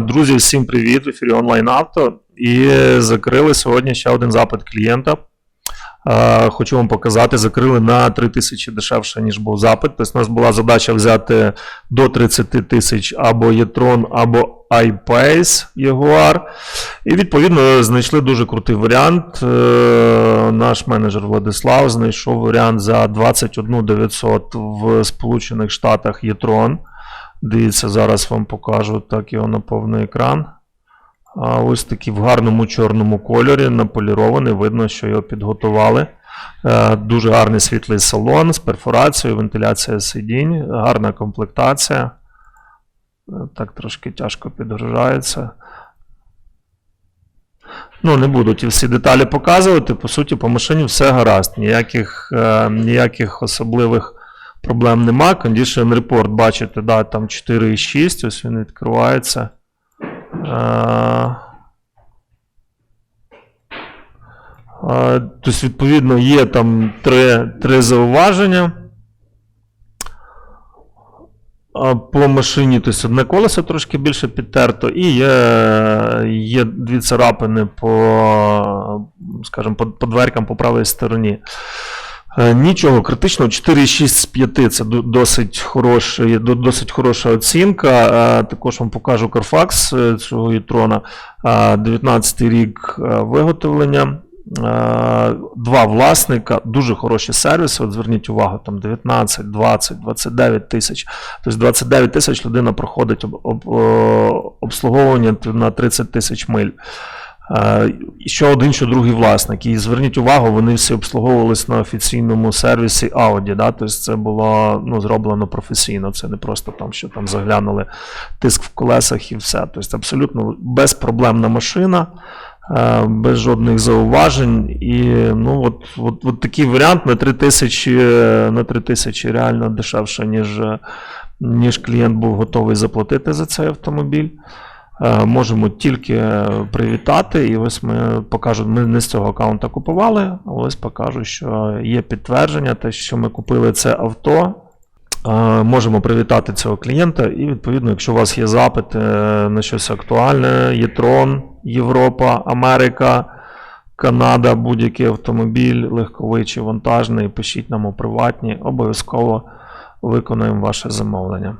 Друзі, всім привіт! В ефірі онлайн авто. І закрили сьогодні ще один запит клієнта. Хочу вам показати, закрили на 3 тисячі дешевше, ніж був запит. Тобто у нас була задача взяти до 30 тисяч або e-tron, або iPace Jaguar. І відповідно знайшли дуже крутий варіант. Е, Наш менеджер Владислав знайшов варіант за 21 900 в Сполучених Штатах e-tron. Дивіться, зараз вам покажу так його на повний екран. А ось такий в гарному чорному кольорі, наполірований, видно, що його підготували. Е, Дуже гарний світлий салон з перфорацією, вентиляція сидінь, гарна комплектація. Е, Так трошки тяжко підгружається. Ну, не буду ті всі деталі показувати. По суті, по машині все гаразд. Ніяких, е, ніяких особливих проблем нема. Condition Report, бачите, да, там 4,6, ось він відкривається. Е, е, Тобто, відповідно, є там три, три зауваження. По машині, тобто одне колесо трошки більше підтерто, і є, є дві царапини по, скажімо, по, по дверкам по правій стороні. Е, Нічого критичного, 4,6 з 5 це досить, хороший, до- досить хороша оцінка. Е, Також вам покажу Carfax е, цього Ютрона. 19 рік виготовлення. Два власника, дуже хороші сервіси. От зверніть увагу, там 19, 20, 29 тисяч. Тобто 29 тисяч людина проходить обслуговування на 30 тисяч миль. Е, Що один, що другий власник. І зверніть увагу, вони всі обслуговувались на офіційному сервісі Audi. Да? Тобто це було ну, зроблено професійно. Це не просто там, що там заглянули тиск в колесах і все. Тобто абсолютно безпроблемна машина, е, без жодних зауважень. І ну, от, от, от такий варіант на 3 тисячі, на 3 тисячі реально дешевше, ніж, е, ніж клієнт був готовий заплатити за цей автомобіль. Е, Можемо тільки е, привітати, і ось ми покажу, ми не з цього аккаунта купували, ось покажу, що є підтвердження, те, що ми купили це авто. Е, Можемо привітати цього клієнта, і відповідно, якщо у вас є запит на щось актуальне, Єтрон, Європа, Америка, Канада, будь-який автомобіль, легковий чи вантажний, пишіть нам у приватні, обов'язково виконаємо ваше замовлення.